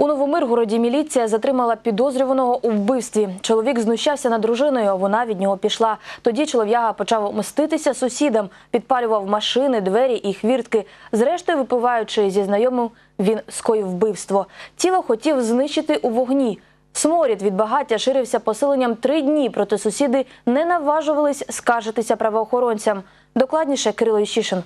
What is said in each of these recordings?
У Новомиргороді міліція затримала підозрюваного у вбивстві. Чоловік знущався над дружиною. Вона від нього пішла. Тоді чолов'яга почав мститися сусідам, підпалював машини, двері і хвіртки. Зрештою, випиваючи зі знайомим, він скоїв вбивство. Тіло хотів знищити у вогні. Сморід від багаття ширився поселенням три дні, проте сусіди не наважувались скаржитися правоохоронцям. Докладніше Кирило Ющишин.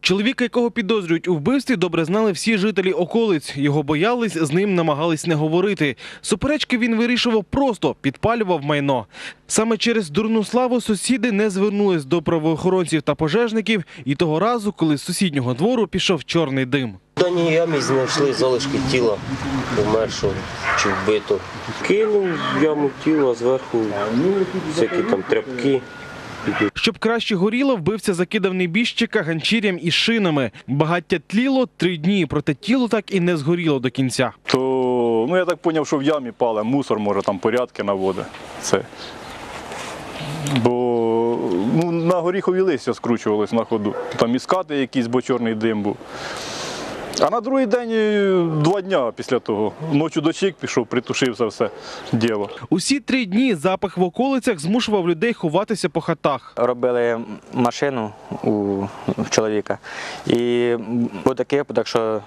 Чоловіка, якого підозрюють у вбивстві, добре знали всі жителі околиць. Його боялись, з ним намагались не говорити. Суперечки він вирішував просто підпалював майно. Саме через дурну славу сусіди не звернулись до правоохоронців та пожежників. І того разу, коли з сусіднього двору пішов чорний дим. В даній ямі знайшли залишки тіла помершого чи вбитого. Кинув яму тіло, а зверху всякі там тряпки. Щоб краще горіло, вбивця закидав небіжчика ганчір'ям і шинами. Багаття тліло три дні, проте тіло так і не згоріло до кінця. то ну я так зрозумів, що в ямі пале, мусор може там порядки наводить. Це. Бо ну, на горіхові листя скручувалось на ходу. Там іскати якийсь, бо чорний дим був. А на другий день, е, два дня після того, ночі дочік пішов, притушився все діло. Усі три дні запах в околицях змушував людей ховатися по хатах. робили машину у чоловіка. І був такий випадок, що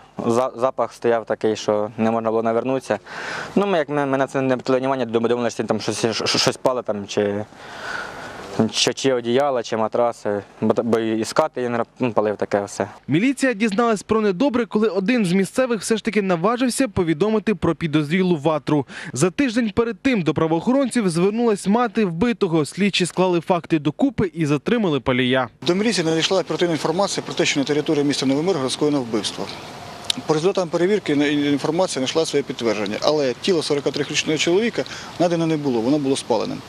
запах стояв такий, що не можна було навернутися. Ну, ми, як ми, ми на це не обратили увагу, думали, що він там щось, щось, щось пали, там, чи, чи, чи одіяла, чи матраси, бо, бо і скати він ну, палив таке все. Міліція дізналась про недобре, коли один з місцевих все ж таки наважився повідомити про підозрілу ватру. За тиждень перед тим до правоохоронців звернулась мати вбитого. Слідчі склали факти докупи і затримали палія. До міліції надійшла оперативна інформація про те, що на території міста Новомиргород скоєно вбивство. По результатам перевірки інформація знайшла своє підтвердження, але тіло 43-річного чоловіка надано не було, воно було спаленим.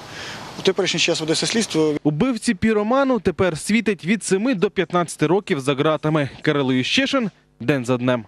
У теперішній час ведеться слідство. Убивці піроману тепер світить від 7 до 15 років за ґратами. Кирило Ющишин день за днем.